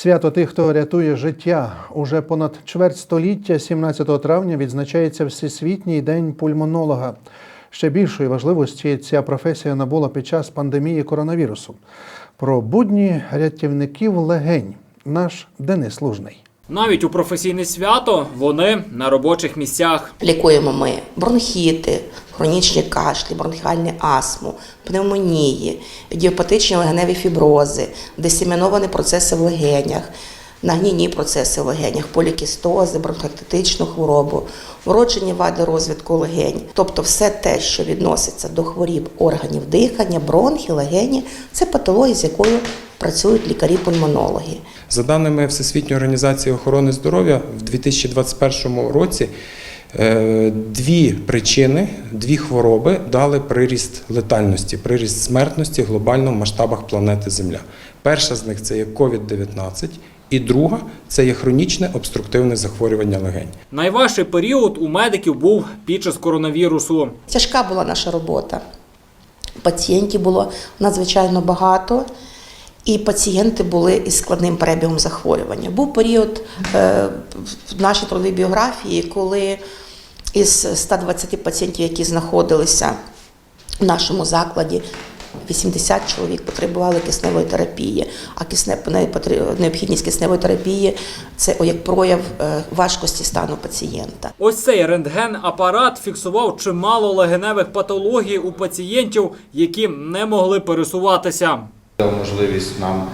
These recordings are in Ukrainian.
Свято тих, хто рятує життя. Уже понад чверть століття, 17 травня, відзначається Всесвітній день пульмонолога. Ще більшої важливості ця професія набула під час пандемії коронавірусу. Про будні рятівників легень. Наш Денис Лужний. Навіть у професійне свято вони на робочих місцях. Лікуємо ми бронхіти, хронічні кашлі, бронхіальну астму, пневмонії, ідіопатичні легеневі фібрози, дисеміновані процеси в легенях, нагнійні процеси в легенях, полікістози, бронхоектитичну хворобу, вроджені вади розвитку легень. Тобто все те, що відноситься до хворіб органів дихання, бронхи, легені, це патологія, з якою працюють лікарі-пульмонологи. За даними Всесвітньої організації охорони здоров'я, в 2021 році е, дві причини, дві хвороби дали приріст летальності, приріст смертності глобально в масштабах планети Земля. Перша з них це є COVID-19, і друга це є хронічне обструктивне захворювання легень. Найважчий період у медиків був під час коронавірусу. Тяжка була наша робота. Пацієнтів було надзвичайно багато, і пацієнти були із складним перебігом захворювання. Був період е, в нашій трудовій біографії, коли із 120 пацієнтів, які знаходилися в нашому закладі, 80 чоловік потребували кисневої терапії, а кисне, необхідність кисневої терапії це як прояв е, важкості стану пацієнта. Ось цей рентген-апарат фіксував чимало легеневих патологій у пацієнтів, які не могли пересуватися. Дав можливість нам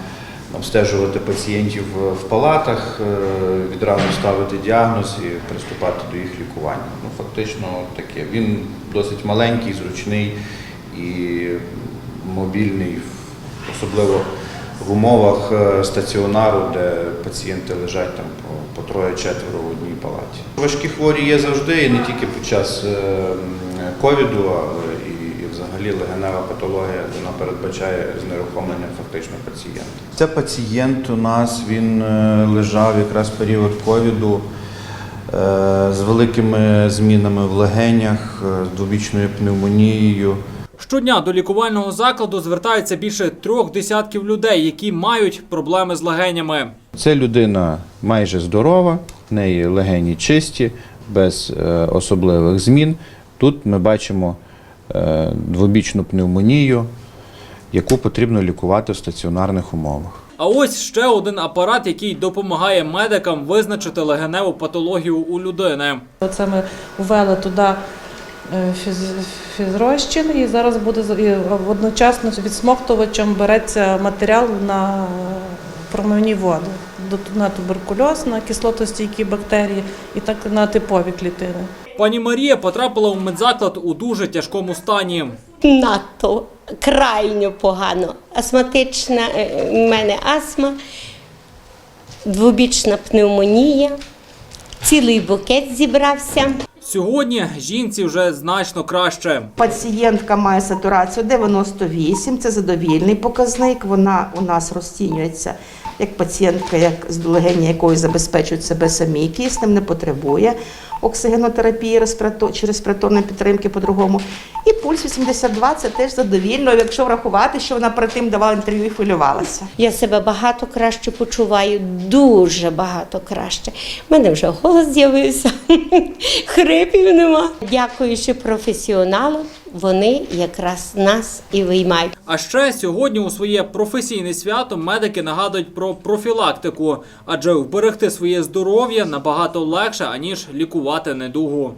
обстежувати пацієнтів в палатах, е, відразу ставити діагноз і приступати до їх лікування. Ну, фактично таке. Він досить маленький, зручний і мобільний, особливо в умовах е, стаціонару, де пацієнти лежать там по, по троє-четверо в одній палаті. Важкі хворі є завжди, і не тільки під час е, ковіду, але і, і взагалі легенева патологія вона передбачає знерухомлення фактично пацієнта. Це пацієнт у нас він е, лежав якраз в період ковіду е, з великими змінами в легенях, е, з двобічною пневмонією. Щодня до лікувального закладу звертається більше трьох десятків людей, які мають проблеми з легенями. Це людина майже здорова, в неї легені чисті, без особливих змін. Тут ми бачимо двобічну пневмонію, яку потрібно лікувати в стаціонарних умовах. А ось ще один апарат, який допомагає медикам визначити легеневу патологію у людини. Оце ми ввели туди е, фіз- фізрозчин і зараз буде з- одночасно відсмоктувачем береться матеріал на промивні води. На туберкульоз, на кислотостійкі бактерії і так на типові клітини. Пані Марія потрапила у медзаклад у дуже тяжкому стані. надто крайньо погано. Астматична е, в мене астма, двобічна пневмонія, цілий букет зібрався. Сьогодні жінці вже значно краще. Пацієнтка має сатурацію 98, це задовільний показник. Вона у нас розцінюється як пацієнтка, як з легені якої забезпечують себе самі киснем, не потребує оксигенотерапії респіраторної підтримки по-другому. І пульс 82 це теж задовільно, якщо врахувати, що вона перед тим давала інтерв'ю і хвилювалася. Я себе багато краще почуваю, дуже багато краще. У мене вже голос з'явився, хрипів нема. Дякуючи професіоналам, вони якраз нас і виймають. А ще сьогодні у своє професійне свято медики нагадують про профілактику, адже вберегти своє здоров'я набагато легше аніж лікувати недугу.